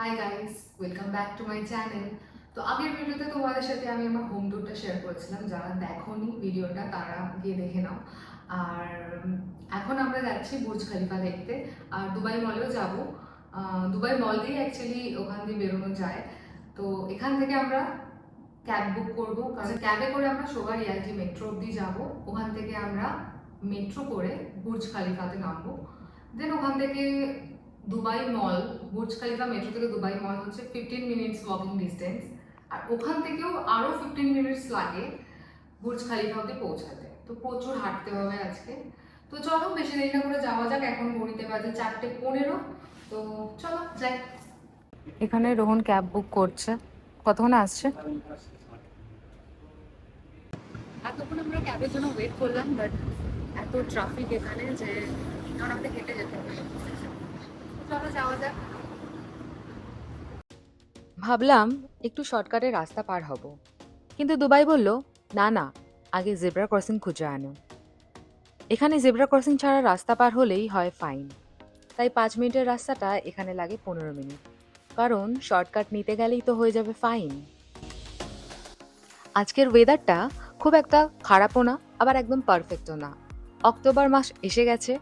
Hi guys welcome back to my channel তো আগের ভিডিওতে তোমাদের সাথে আমি আমার হোম ট্যুরটা শেয়ার করেছিলাম, যারা দেখোনি ভিডিওটা তারা গিয়ে দেখে নাও। আর এখন আমরা যাচ্ছি বুর্জ খালিফা দেখতে। আর দুবাই মলেও যাব। দুবাই মল দিয়ে অ্যাকচুয়ালি ওখান দিয়ে বেরোনো যায়। তো এখান থেকে আমরা ক্যাব বুক করব। কারণ ক্যাবে করে আমরা সোবার ইয়ালটি মেট্রো অব্দি যাব। ওখান থেকে আমরা মেট্রো করে বুর্জ খালিফাতে নামবো। দেন ওখান থেকে Dubai mall Burj Khalifa metro থেকে দুবাই মল হচ্ছে ফিফটিন মিনিটস ওয়াকিং ডিস্টেন্স আর ওখান থেকেও আরও ফিফটিন মিনিটস লাগে বুর্জ খালিফা অব্দি পৌঁছাতে। তো প্রচুর হাঁটতে হবে আজকে। তো চলো বেশি দেরি না করে যাওয়া যাক এখন ঘড়িতে বাজে চারটে পনেরো। তো চলো যাই। এখানে রোহন ক্যাব বুক করছে। কতক্ষণে আসছে? এতক্ষণ আমরা ক্যাবের জন্য ওয়েট করলাম বাট এত ট্রাফিক এখানে যে আমাদের হেঁটে যেতে হবে। ভাবলাম একটু শর্টকাটে রাস্তা পার হব। কিন্তু দুবাই বলল, না না, আগে জেব্রা ক্রসিং খুঁজে আনো। এখানে জেব্রা ক্রসিং ছাড়া রাস্তা পার হলেই হয় ফাইন। তাই পাঁচ মিনিটের রাস্তাটা এখানে লাগে পনেরো মিনিট। কারণ শর্টকাট নিতে গেলেই তো হয়ে যাবে ফাইন। আজকের ওয়েদারটা খুব একটা খারাপও না, আবার একদম পারফেক্টও না। অক্টোবর মাস এসে গেছে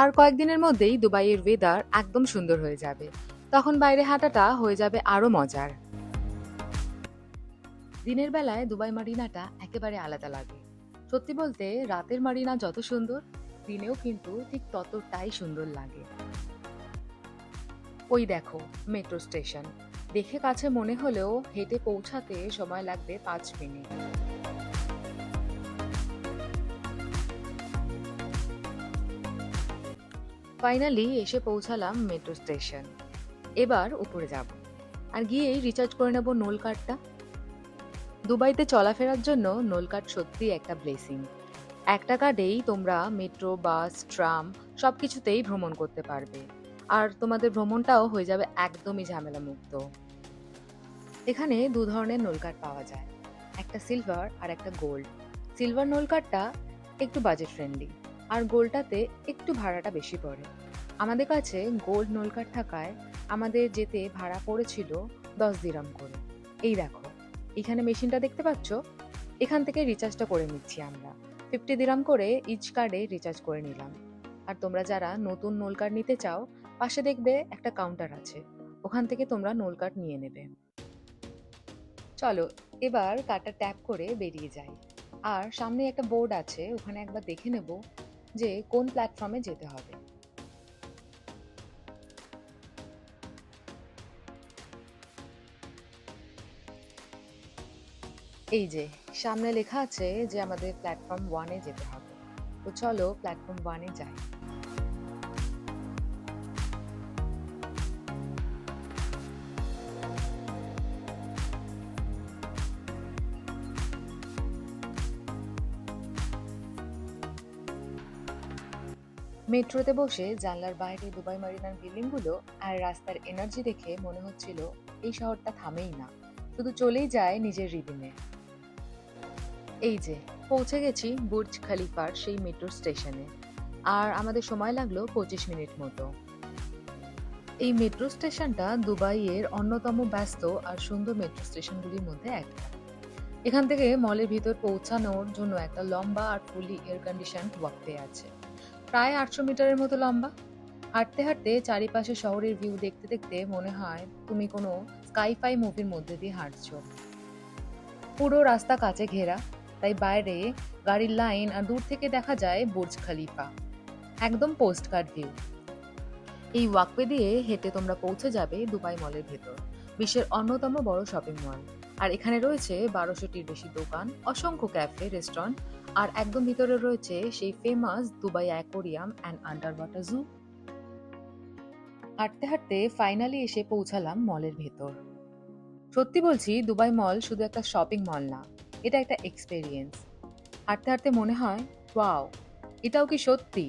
আর কয়েকদিনের মধ্যেই দুবাইয়ের ওয়েদার একদম সুন্দর হয়ে যাবে। তখন বাইরে হাঁটাটা হয়ে যাবে আরও মজার। দিনের বেলায় দুবাই মারিনাটা একেবারে আলাদা লাগে। সত্যি বলতে, রাতের মারিনা যত সুন্দর, দিনেও কিন্তু ঠিক ততটাই সুন্দর লাগে। ওই দেখো মেট্রো স্টেশন দেখে কাছে মনে হলেও হেঁটে পৌঁছাতে সময় লাগবে পাঁচ মিনিট। ফাইনালি এসে পৌঁছালাম মেট্রো স্টেশন এবার উপরে যাব। আর গিয়েই রিচার্জ করে নেব নোল কার্ডটা দুবাইতে চলাফেরার জন্য নোল কার্ড সত্যি একটা ব্লেসিং একটা কার্ডেই তোমরা মেট্রো বাস ট্রাম সব কিছুতেই ভ্রমণ করতে পারবে। আর তোমাদের ভ্রমণটাও হয়ে যাবে একদমই ঝামেলা মুক্ত এখানে দু ধরনের নোল কার্ড পাওয়া যায়। একটা সিলভার আর একটা গোল্ড সিলভার নোল কার্ডটা একটু বাজেট ফ্রেন্ডলি আর গোলটাতে একটু ভাড়াটা বেশি পড়ে। আমাদের কাছে গোল্ড নোল কার্ড থাকায় আমাদের যেতে ভাড়া পড়েছিল দশ দিরাম করে। এই দেখো, এখানে মেশিনটা দেখতে পাচ্ছ? এখান থেকে রিচার্জটা করে নিচ্ছি আমরা। ফিফটি দিরাম করে ইচ কার্ডে রিচার্জ করে নিলাম। আর তোমরা যারা নতুন নোল নিতে চাও, পাশে দেখবে একটা কাউন্টার আছে। ওখান থেকে তোমরা নোল কার্ড নিয়ে নেবে। চলো, এবার কার্ডটা ট্যাপ করে বেরিয়ে যাই। আর সামনে একটা বোর্ড আছে, ওখানে একবার দেখে নেব যে কোন প্ল্যাটফর্মে যেতে হবে। এই যে, সামনে লেখা আছে যে আমাদের প্ল্যাটফর্ম ওয়ানে যেতে হবে। তো চলো প্ল্যাটফর্ম ওয়ানে যাই। মেট্রোতে বসে জানলার বাইরে দুবাই মারিনার বিল্ডিংগুলো আর রাস্তার এনার্জি দেখে মনে হচ্ছিল এই শহরটা থামেই না। শুধু চলেই যায় নিজের রিদিমে। এই যে, পৌঁছে গেছি বুর্জ খালিফার সেই মেট্রো স্টেশনে। আর আমাদের সময় লাগল পঁচিশ মিনিট মতো। এই মেট্রো স্টেশনটা দুবাইয়ের অন্যতম ব্যস্ত আর সুন্দর মেট্রো স্টেশনগুলির মধ্যে একটা। এখান থেকে মলের ভিতর পৌঁছানোর জন্য একটা লম্বা আর ফুলি এয়ার কন্ডিশন ওয়াকওয়ে আছে। প্রায় আটশো মিটারের মতো লম্বা। হাঁটতে হাঁটতে চারিপাশে শহরের ভিউ দেখতে দেখতে মনে হয় তুমি কোনো স্কাইফাই মুভির মধ্যে দিয়ে হাঁটছো। পুরো রাস্তা কাছে ঘেরা, তাই বাইরে গাড়ির লাইন আর দূর থেকে দেখা যায় বুর্জ খালিফা। একদম পোস্ট কার্ড ভিউ এই ওয়াকওয়ে দিয়ে হেঁটে তোমরা পৌঁছে যাবে দুবাই মলের ভেতর, বিশ্বের অন্যতম বড় শপিং মল আর এখানে রয়েছে বারোশোটির বেশি দোকান, অসংখ্য ক্যাফে, রেস্টুরেন্ট, আর একদম ভিতরে রয়েছে সেই famous Dubai aquarium and underwater zoo হাঁটতে হাঁটতে ফাইনালি এসে পৌঁছালাম মলের ভেতর। সত্যি বলছি, দুবাই মল শুধু একটা শপিং মল না, এটা একটা এক্সপেরিয়েন্স হাঁটতে হাঁটতে মনে হয়, ওয়াও, এটাও কি সত্যি?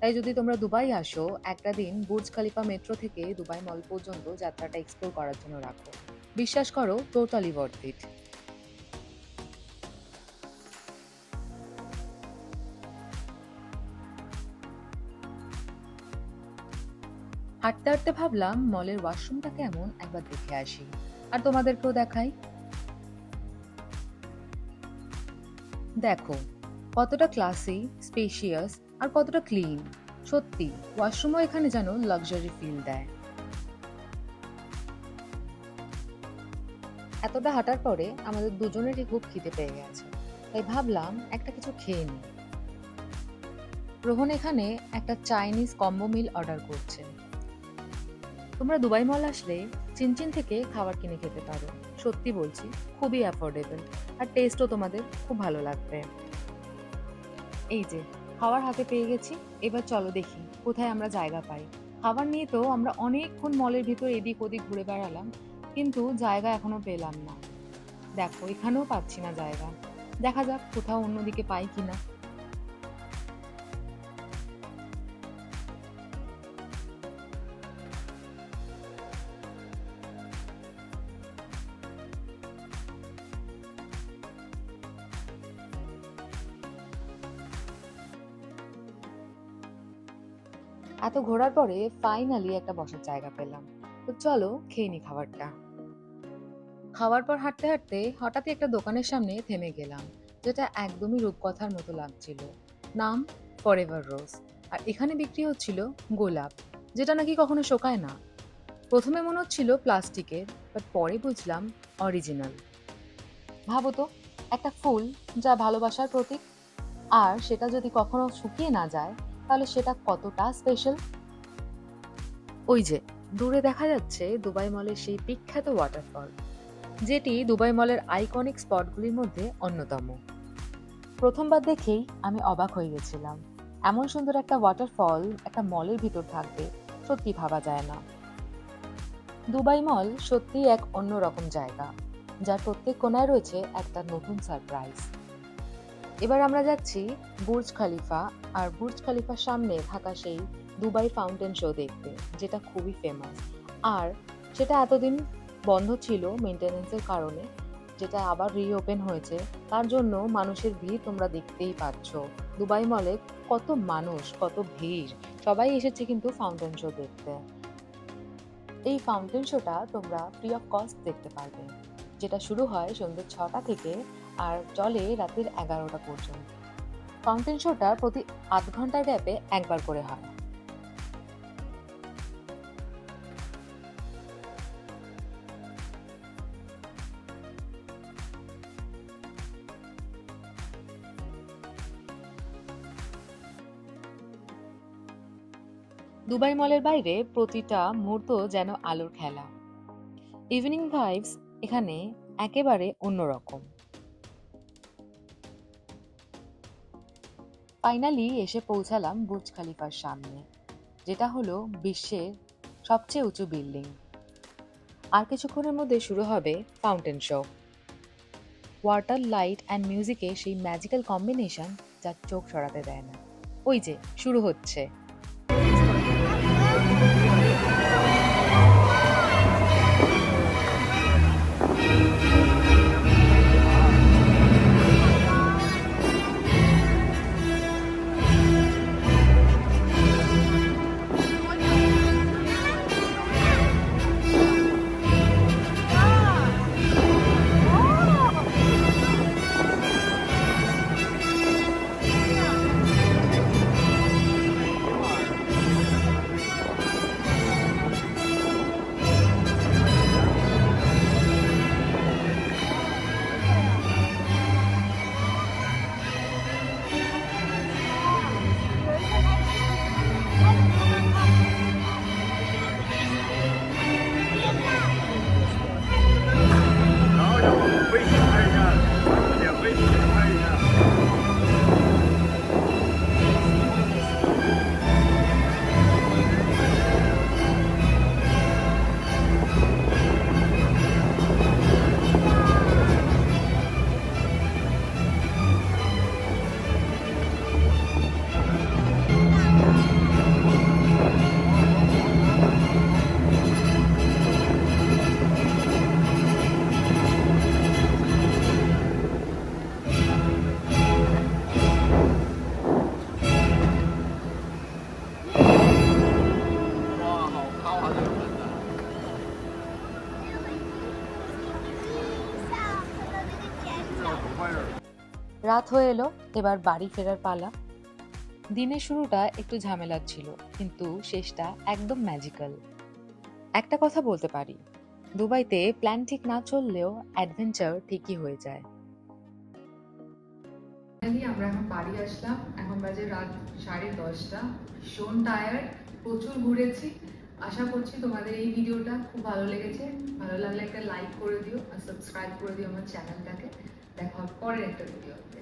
তাই যদি তোমরা দুবাই আসো, একটা দিন বুর্জ খালিফা মেট্রো থেকে দুবাই মল পর্যন্ত যাত্রাটা এক্সপ্লোর করার জন্য রাখো। বিশ্বাস করো টোটালি ইট হাঁটতে হাঁটতে ভাবলাম, মলের ওয়াশরুমটা কেমন? একবার দেখে আসি। আর তোমাদেরকেও দেখাই। দেখো, কতটা ক্লাসি স্পেশিয়াস আর কতটা ক্লিন সত্যি ওয়াশরুমও এখানে যেন লাক্সারি ফিল দেয়। এতটা হাঁটার পরে আমাদের দুজনেরই খুব খিদে পেয়ে গেছে। তাই ভাবলাম একটা কিছু খেয়ে নিই। রোহন এখানে একটা চাইনিজ কম্বো মিল অর্ডার করছে। তোমরা দুবাই মল আসলে চিনচিন থেকে খাবার কিনে খেতে পারো। সত্যি বলছি, খুবই অ্যাফোর্ডেবল আর টেস্টও তোমাদের খুব ভালো লাগবে। এই যে খাবার হাতে পেয়ে গেছি। এবার চলো দেখি কোথায় আমরা জায়গা পাই। খাবার নিয়ে তো আমরা অনেকক্ষণ মলের ভিতর এদিক ওদিক ঘুরে বেড়ালাম। কিন্তু জায়গা এখনও পেলাম না। দেখো, এখানেও পাচ্ছি না জায়গা। দেখা যাক কোথাও অন্যদিকে পাই কিনা। এত ঘোরার পরে ফাইনালি একটা বসার জায়গা পেলাম। তো চলো, খেয়ে নি খাবারটা। খাওয়ার পর হাঁটতে হাঁটতে হঠাৎই একটা দোকানের সামনে থেমে গেলাম, যেটা একদমই রূপকথার মতো লাগছিল। নাম ফরএভার রোজ আর এখানে বিক্রি হচ্ছিল গোলাপ, যেটা নাকি কখনো শোকায় না। প্রথমে মনে হচ্ছিল প্লাস্টিকের বাট পরে বুঝলাম অরিজিনাল ভাবো তো, একটা ফুল যা ভালোবাসার প্রতীক, আর সেটা যদি কখনো শুকিয়ে না যায়, তাহলে সেটা কতটা স্পেশাল ওই যে, দূরে দেখা যাচ্ছে দুবাই মলের সেই বিখ্যাত ওয়াটারফল যেটি দুবাই মলের আইকনিক স্পটগুলির মধ্যে অন্যতম। প্রথমবার দেখেই আমি অবাক হয়ে গেছিলাম। এমন সুন্দর একটা ওয়াটারফল একটা মলের ভিতর থাকবে সত্যি ভাবা যায় না। দুবাই মল সত্যিই এক অন্যরকম জায়গা, যার প্রত্যেক কোনায় রয়েছে একটা নতুন সারপ্রাইজ এবার আমরা যাচ্ছি বুর্জ খালিফা, আর বুর্জ খালিফার সামনে থাকা সেই দুবাই ফাউন্টেন শো দেখতে, যেটা খুবই ফেমাস আর সেটা এতদিন বন্ধ ছিল মেনটেনেন্সের কারণে, যেটা আবার রিওপেন হয়েছে। তার জন্য মানুষের ভিড় তোমরা দেখতেই পাচ্ছ। দুবাই মলে কত মানুষ, কত ভিড়। সবাই এসেছে কিন্তু ফাউন্টেন শো দেখতে। এই ফাউন্টেন শোটা তোমরা ফ্রি অফ কস্ট দেখতে পারবে। যেটা শুরু হয় সন্ধ্যে ছটা থেকে আর চলে রাতের এগারোটা পর্যন্ত। ফাউন্টেন শোটা প্রতি আধ ঘণ্টার গ্যাপে একবার করে হয়। দুবাই মলের বাইরে প্রতিটা মুহূর্ত যেন আলোর খেলা। ইভিনিং ভাইবস এখানে একেবারে অন্যরকম। ফাইনালি এসে পৌঁছালাম বুর্জ খালিফার সামনে, যেটা হলো বিশ্বের সবচেয়ে উঁচু বিল্ডিং আর কিছুক্ষণের মধ্যে শুরু হবে fountain show water light and মিউজিকে সেই ম্যাজিক্যাল কম্বিনেশন যা চোখ সরাতে দেয় না। ওই যে, শুরু হচ্ছে। রাত হয়ে এলো, এবার বাড়ি ফেরার পালা। দিনের শুরুটা একটু ঝামেলার ছিল, কিন্তু শেষটা একদম ম্যাজিক্যাল একটা কথা বলতে পারি, দুবাইতে প্ল্যান ঠিক না চললেও অ্যাডভেঞ্চার ঠিকই হয়ে যায়। আমরা এখন বাড়ি আসলাম, এখন বাজে রাত সাড়ে দশটা। ভীষণ টায়ার্ড প্রচুর ঘুরেছি। আশা করছি তোমাদের এই ভিডিওটা খুব ভালো লেগেছে। ভালো লাগলে একটা লাইক করে দিও, আর সাবস্ক্রাইব করে দিও আমার চ্যানেলটাকে দেখা পরের একটা ভিডিওতে